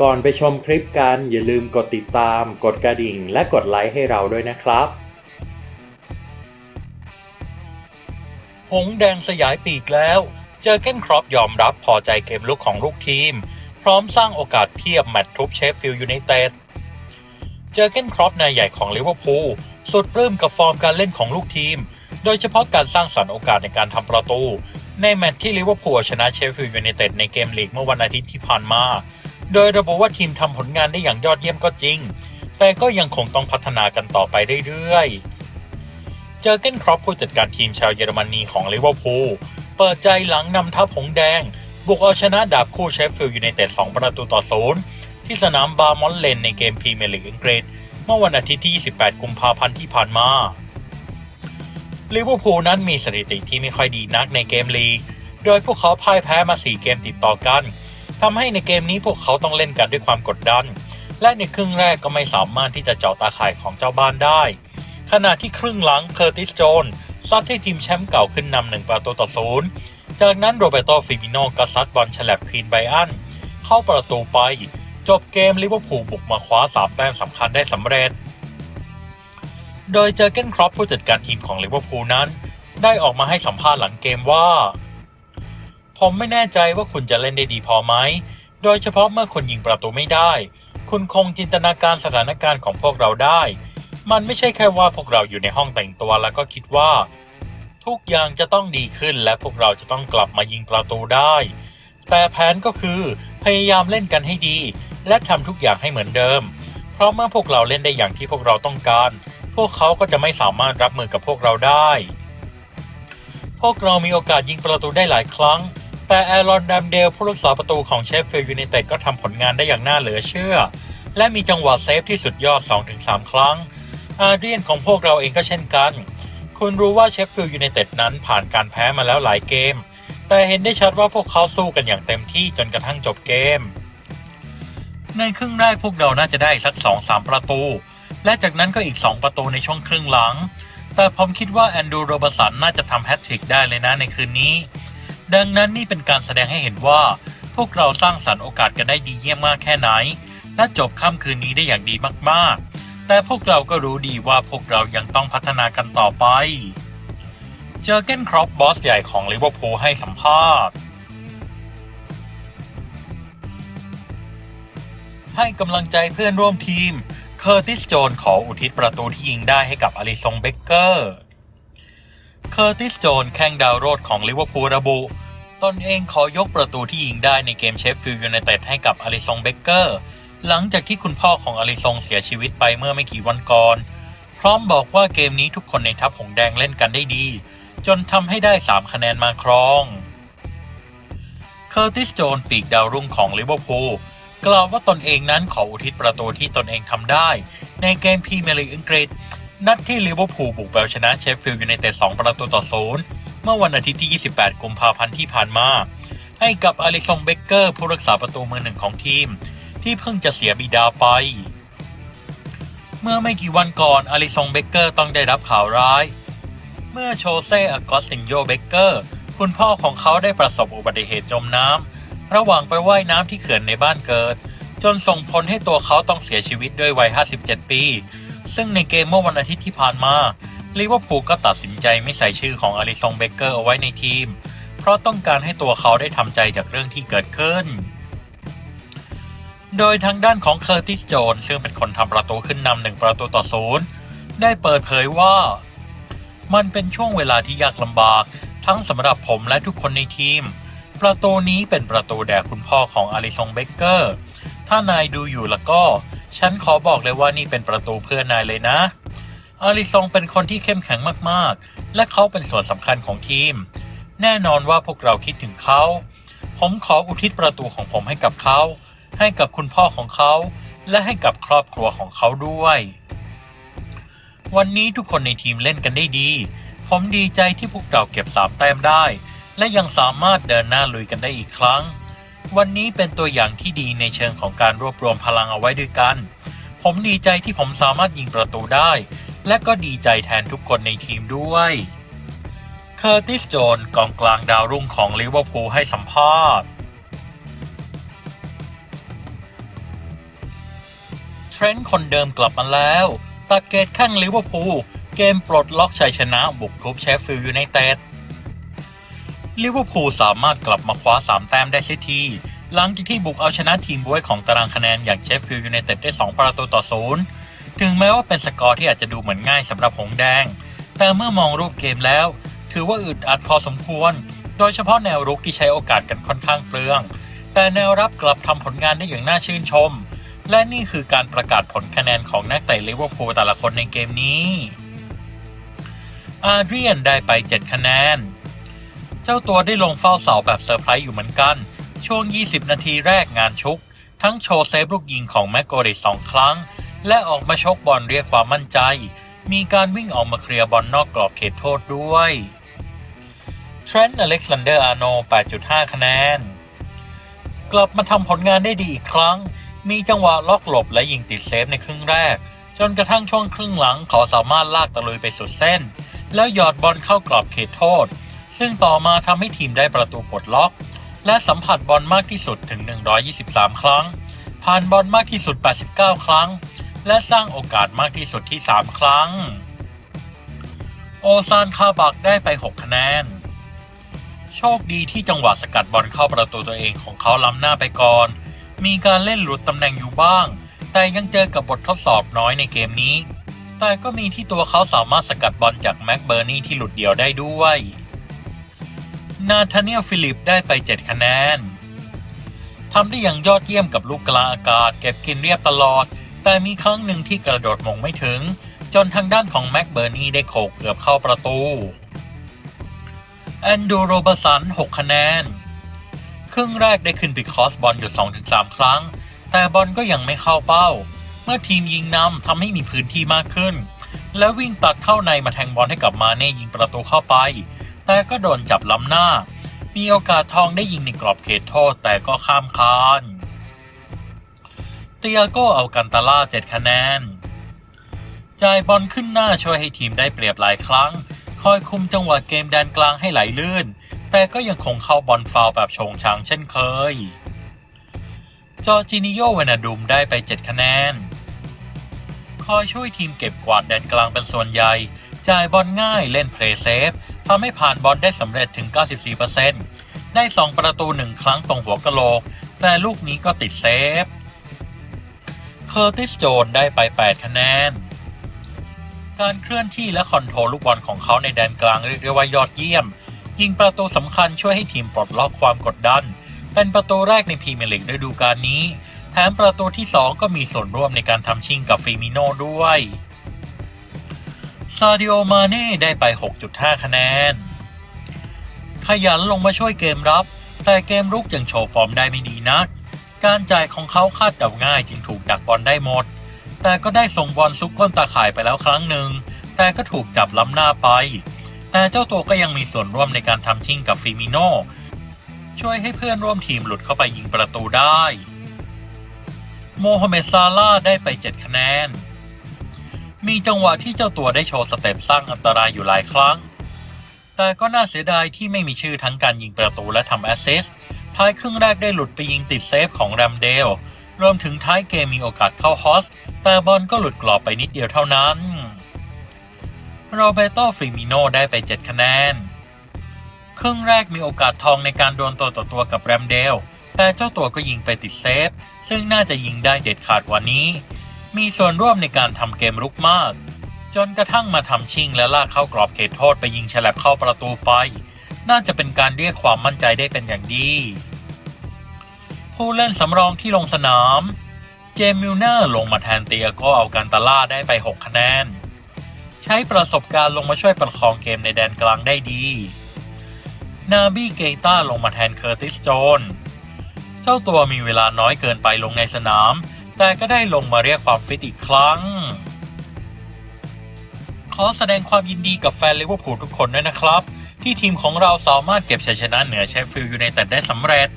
ก่อนไปชมคลิปกัน อย่าลืมกดติดตาม กดกระดิ่ง และกดไลค์ให้เราด้วยนะครับ หงแดงสยายปีกแล้ว เจอเก้นครอปยอมรับพอใจเกมลุกของลูกทีม พร้อมสร้างโอกาสเพียบแมตช์ทุบเชฟฟิลด์ยูไนเต็ด เจอเก้นครอปนายใหญ่ของลิเวอร์พูลสุดปลื้มกับฟอร์มการเล่นของลูกทีม โดยเฉพาะการสร้างสรรค์โอกาสในการทำประตู ในแมตช์ที่ลิเวอร์พูลชนะเชฟฟิลด์ยูไนเต็ดในเกมลีกเมื่อวันอาทิตย์ที่ผ่านมา โดยระบุว่าทีมทำผลงานได้อย่างยอดเยี่ยมก็จริง แต่ก็ยังคงต้องพัฒนากันต่อไปเรื่อยๆ เจอเก้นครอปผู้จัดการทีมชาวเยอรมนีของลิเวอร์พูลเปิดใจหลังนำทัพหงแดง บุกเอาชนะดาบคู่เชฟฟิลด์ยูไนเต็ด2ประตูต่อศูนย์ที่สนามบาร์มอนต์เลนในเกมพรีเมียร์ลีกอังกฤษเมื่อวันอาทิตย์ที่ 28 กุมภาพันธ์ที่ผ่านมาลิเวอร์พูลนั้นมีสถิติที่ไม่ค่อยดีนักในเกมลีก โดยพวกเขาพ่ายแพ้มา 4 เกมติดต่อกัน ทำให้ในเกมนี้พวกเขาต้องเล่นกันด้วยความกดดัน และในครึ่งแรกก็ไม่สามารถที่จะเจาะตาข่ายของเจ้าบ้านได้ ขณะที่ครึ่งหลังเคอร์ติสโจนซัดให้ทีมแชมป์เก่าขึ้นนำหนึ่งประตูต่อศูนย์จากนั้นโรเบโตฟิมิโนก็ซัดบอลฉลับควีนไบอันเข้าประตูไป จบเกมลิเวอร์พูลบุกมาคว้า3แต้มสำคัญได้สำเร็จ โดยเจอเกนครอปผู้จัดการทีมของลิเวอร์พูลนั้น ได้ออกมาให้สัมภาษณ์หลังเกมว่า ผมไม่แน่ใจว่าคุณจะเล่นได้ดีพอไหม โดยเฉพาะเมื่อคุณยิงประตูไม่ได้ คุณคงจินตนาการสถานการณ์ของพวกเราได้ มันไม่ใช่แค่ว่าพวกเราอยู่ในห้องแต่งตัวแล้วก็คิดว่า ทุกอย่างจะต้องดีขึ้นและพวกเราจะต้องกลับมายิงประตูได้ แต่แผนก็คือพยายามเล่นกันให้ดี และทำทุกอย่างให้เหมือนเดิม เพราะเมื่อพวกเราเล่นได้อย่างที่พวกเราต้องการ พวกเขาก็จะไม่สามารถรับมือกับพวกเราได้ พวกเรามีโอกาสยิงประตูได้หลายครั้ง แต่แอรอนดัมเดลผู้รักษาประตูของเชฟฟิลด์ยูไนเต็ดก็ทำผลงานได้อย่างน่าเหลือเชื่อ และมีจังหวะเซฟที่สุดยอด 2-3 ครั้ง อาเดียนของพวกเราเองก็เช่นกัน คุณรู้ว่าเชฟฟิลด์ยูไนเต็ดนั้นผ่านการแพ้มาแล้วหลายเกม แต่เห็นได้ชัดว่าพวกเขาสู้กันอย่างเต็มที่จนกระทั่งจบเกม ในครึ่งแรกพวกเราน่าจะได้สัก 2-3 ประตู และจากนั้นก็อีก 2 ประตูในช่วงครึ่งหลัง แต่ผมคิดว่าแอนดูโรบสันน่าจะทำแฮตทริกได้เลยนะในคืนนี้ ดังนั้นนี่เป็นการแสดงให้เห็นว่า พวกเราสร้างสรรค์โอกาสกันได้ดีเยี่ยมมากแค่ไหน และจบค่ำคืนนี้ได้อย่างดีมากๆ แต่พวกเราก็รู้ดีว่าพวกเรายังต้องพัฒนากันต่อไป เจอเกนครอปบอสใหญ่ของลิเวอร์พูลให้สัมภาษณ์ให้กำลังใจเพื่อนร่วมทีม เคอร์ติสโจนขออุทิศประตูที่ยิงได้ให้กับอลิซงเบเกอร์ เคอร์ติสโจนแข้งดาวโรดของลิเวอร์พูลระบุ ตนเองขอยกประตูที่ยิงได้ในเกมเชฟฟิลด์ยูไนเต็ดให้กับอลิซงเบเกอร์ หลังจากที่คุณพ่อของอลิซงเสียชีวิตไปเมื่อไม่กี่วันก่อน พร้อมบอกว่าเกมนี้ทุกคนในทัพหงแดงเล่นกันได้ดี จนทำให้ได้ 3 คะแนนมาครองเคอร์ติสโจนปีกดาวรุ่งของลิเวอร์พูลกล่าวว่าตนเองนั้นขออุทิศประตูที่ตนเองทำได้ ในเกมพรีเมียร์ลีกอังกฤษ นัดที่ลิเวอร์พูลบุกไปเอาชนะเชฟฟิลด์ยูไนเต็ด2ประตูต่อศูนย์เมื่อวันอาทิตย์ที่ 28 กุมภาพันธ์ที่ผ่านมา ให้กับอลิซงเบเกอร์ ผู้รักษาประตูมือหนึ่งของทีม ที่เพิ่งจะเสียบิดาไป เมื่อไม่กี่วันก่อนอลิซงเบเกอร์ต้องได้รับข่าวร้าย เมื่อโชเซ่อากอสตินโยเบเกอร์ คุณพ่อของเขาได้ประสบอุบัติเหตุจมน้ำระหว่างไปว่ายน้ำที่เขื่อนในบ้านเกิด จนส่งผลให้ตัวเขาต้องเสียชีวิตด้วยวัย 57 ปี ซึ่งในเกมเมื่อวันอาทิตย์ที่ผ่านมาลิเวอร์พูลก็ตัดสินใจไม่ใส่ชื่อของอลิซงเบเกอร์เอาไว้ในทีม เพราะต้องการให้ตัวเขาได้ทำใจจากเรื่องที่เกิดขึ้น โดยทางด้านของเคอร์ติสโจนซึ่งเป็นคนทำประตูขึ้นนำหนึ่งประตูต่อศูนย์ได้เปิดเผยว่า มันเป็นช่วงเวลาที่ยากลำบาก ทั้งสำหรับผมและทุกคนในทีม ประตูนี้เป็นประตูแด่คุณพ่อของอลิซงเบเกอร์ถ้านายดูอยู่แล้วก็ ฉันขอบอกเลยว่านี่เป็นประตูเพื่อนายเลยนะ อาริซงเป็นคนที่เข้มแข็งมากๆ และเขาเป็นส่วนสำคัญของทีม แน่นอนว่าพวกเราคิดถึงเขา ผมขออุทิศประตูของผมให้กับเขา ให้กับคุณพ่อของเขา และให้กับครอบครัวของเขาด้วย วันนี้ทุกคนในทีมเล่นกันได้ดี ผมดีใจที่พวกเราเก็บสามแต้มได้ และยังสามารถเดินหน้าลุยกันได้อีกครั้ง วันนี้เป็นตัวอย่างที่ดีในเชิงของการรวบรวมพลังเอาไว้ด้วยกัน ผมดีใจที่ผมสามารถยิงประตูได้ และก็ดีใจแทนทุกคนในทีมด้วยเคอร์ติสโจนกองกลางดาวรุ่งของลิเวอร์พูลให้สัมภาษณ์รนต์คนเดิมกลับมาแล้วตัดเกตข้างลิเวอร์พูลเกมปลดล็อกชัยชนะบุกทุบเชฟฟิลด์ยูไนเต็ด ลิเวอร์พูลสามารถกลับมาคว้า 3 แต้มได้เสียทีหลังจากที่บุกเอาชนะทีมบวยของตารางคะแนนอย่างเชฟฟิลด์ยูไนเต็ดได้ 2 ประตูต่อศูนย์ถึงแม้ว่าเป็นสกอร์ที่อาจจะดูเหมือนง่ายสำหรับหงแดง แต่เมื่อมองรูปเกมแล้ว ถือว่าอึดอัดพอสมควร โดยเฉพาะแนวรุกที่ใช้โอกาสกันค่อนข้างเปลือง แต่แนวรับกลับทำผลงานได้อย่างน่าชื่นชม และนี่คือการประกาศผลคะแนนของนักเตะลิเวอร์พูลแต่ละคนในเกมนี้ อาเดรียนได้ไป 7 คะแนน จ้าตัวได้ลงเฝ้าเสาแบบเซอร์ไพรส์อยู่เหมือนกัน ช่วง 20 นาทีแรกงานชุก ทั้งโชว์เซฟลูกยิงของแมกโกริสองครั้ง และออกมาชกบอลเรียกความมั่นใจ มีการวิ่งออกมาเคลียร์บอลนอกกรอบเขตโทษด้วยเทรนต์อเล็กซานเดอร์อาร์โน 8.5 คะแนน กลับมาทำผลงานได้ดีอีกครั้ง มีจังหวะล็อกหลบและยิงติดเซฟในครึ่งแรก จนกระทั่งช่วงครึ่งหลังเขาสามารถลากตะลุยไปสุดเส้น แล้วหยอดบอลเข้ากรอบเขตโทษ ซึ่งต่อมาทำให้ทีมได้ประตูปลดล็อก และสัมผัสบอลมากที่สุดถึง 123 ครั้ง ผ่านบอลมากที่สุด 89 ครั้ง และสร้างโอกาสมากที่สุดที่ 3 ครั้ง โอซานคาบักได้ไป 6 คะแนน โชคดีที่จังหวะสกัดบอลเข้าประตูตัวเองของเขาล้ำหน้าไปก่อน มีการเล่นหลุดตำแหน่งอยู่บ้าง แต่ยังเจอกับบททดสอบน้อยในเกมนี้แต่ก็มีที่ตัวเขาสามารถสกัดบอลจากแม็กเบอร์นี่ที่หลุดเดี่ยวได้ด้วย นาธาเนียลฟิลิปได้ไป 7 คะแนนทำได้อย่างยอดเยี่ยมกับลูกกลางอากาศเก็บกินเรียบตลอด แต่มีครั้งหนึ่งที่กระโดดมงไม่ถึง จนทางด้านของแม็กเบอร์นีได้โขกเกือบเข้าประตู แอนดูโรบสัน 6 คะแนน ครึ่งแรกได้ขึ้นไปคอสบอลอยู่ 2-3 ครั้ง แต่บอลก็ยังไม่เข้าเป้า เมื่อทีมยิงนำทำให้มีพื้นที่มากขึ้น แล้ววิ่งตัดเข้าในมาแทงบอลให้กับมาเน่ยิงประตูเข้าไป แต่ก็โดนจับล้ำหน้า มีโอกาสทองได้ยิงในกรอบเขตโทษแต่ก็ข้ามคานเตียโกเอากันตาล่า7คะแนน จ่ายบอลขึ้นหน้าช่วยให้ทีมได้เปรียบหลายครั้ง คอยคุมจังหวะเกมแดนกลางให้ไหลลื่น แต่ก็ยังคงเข้าบอลฟาวแบบโฉงฉางเช่นเคย จอจินิโยเวนาดุมได้ไป 7 คะแนน คอยช่วยทีมเก็บกวาดแดนกลางเป็นส่วนใหญ่ จ่ายบอลง่ายเล่นเพลย์เซฟ ทำให้ผ่านบอลได้สำเร็จถึง 94%ได้ 2 ประตู 1 ครั้งตรงหัวกะโหลก แต่ลูกนี้ก็ติดเซฟ เคอร์ติสโจนได้ไป 8 คะแนน การเคลื่อนที่และคอนโทรลลูกบอลของเขาในแดนกลางเรียกได้ว่ายอดเยี่ยม ยิงประตูสำคัญช่วยให้ทีมปลดล็อกความกดดัน เป็นประตูแรกในพรีเมียร์ลีกฤดูกาลนี้ แถมประตูที่ 2 ก็มีส่วนร่วมในการทำชิงกับฟิมิโน่ด้วย ซาดิโอมาเน่ได้ไป 6.5 คะแนน ขยันลงมาช่วยเกมรับ แต่เกมรุกยังโชว์ฟอร์มได้ไม่ดีนัก การจ่ายของเขาคาดเดาง่ายจึงถูกดักบอลได้หมด แต่ก็ได้ส่งบอลซุกก้นตาข่ายไปแล้วครั้งหนึ่ง แต่ก็ถูกจับล้ำหน้าไป แต่เจ้าตัวก็ยังมีส่วนร่วมในการทำชิงกับฟิมิโนช่วยให้เพื่อนร่วมทีมหลุดเข้าไปยิงประตูได้ โมฮัมเหม็ดซาลาได้ไป 7 คะแนน มีจังหวะที่เจ้าตัวได้โชว์สเต็ปสร้างอันตรายอยู่หลายครั้ง แต่ก็น่าเสียดายที่ไม่มีชื่อทั้งการยิงประตูและทำแอสซิสต์ท้ายครึ่งแรกได้หลุดไปยิงติดเซฟของแรมเดล รวมถึงท้ายเกมมีโอกาสเข้าฮอส แต่บอลก็หลุดกรอบไปนิดเดียวเท่านั้น โรเบโตฟิมิโนได้ไป 7 คะแนน ครึ่งแรกมีโอกาสทองในการดวลตัวต่อตัวกับแรมเดล แต่เจ้าตัวก็ยิงไปติดเซฟ ซึ่งน่าจะยิงได้เด็ดขาดกว่านี้ มีส่วนร่วมในการทำเกมรุกมาก จนกระทั่งมาทำชิงและลากเข้ากรอบเขตโทษไปยิงฉลับเข้าประตูไป น่าจะเป็นการเรียกความมั่นใจได้เป็นอย่างดี ผู้เล่นสำรองที่ลงสนาม เจมิลเนอร์ลงมาแทนเตียก็เอาการตาล่าได้ไป 6 คะแนน ใช้ประสบการณ์ลงมาช่วยประคองเกมในแดนกลางได้ดีนาบี้เกต้าลงมาแทนเคอร์ติสโจน เจ้าตัวมีเวลาน้อยเกินไปลงในสนาม แต่ก็ได้ลงมาเรียกความฟิตอีกครั้ง ขอแสดงความยินดีกับแฟนลิเวอร์พูลทุกคนด้วยนะครับ ที่ทีมของเราสามารถเก็บชัยชนะเหนือเชฟฟิลด์ยูไนเต็ดได้สำเร็จ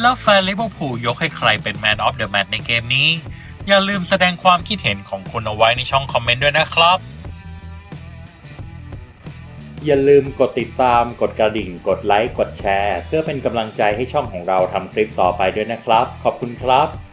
แล้วแฟนลิเวอร์พูลยกให้ใครเป็นแมนออฟเดอะแมตช์ในเกมนี้ อย่าลืมแสดงความคิดเห็นของคุณเอาไว้ในช่องคอมเมนต์ด้วยนะครับอย่าลืมกดติดตามกดกระดิ่ง กดไลค์ กดแชร์ เพื่อเป็นกำลังใจให้ช่องของเราทำคลิปต่อไปด้วยนะครับ ขอบคุณครับ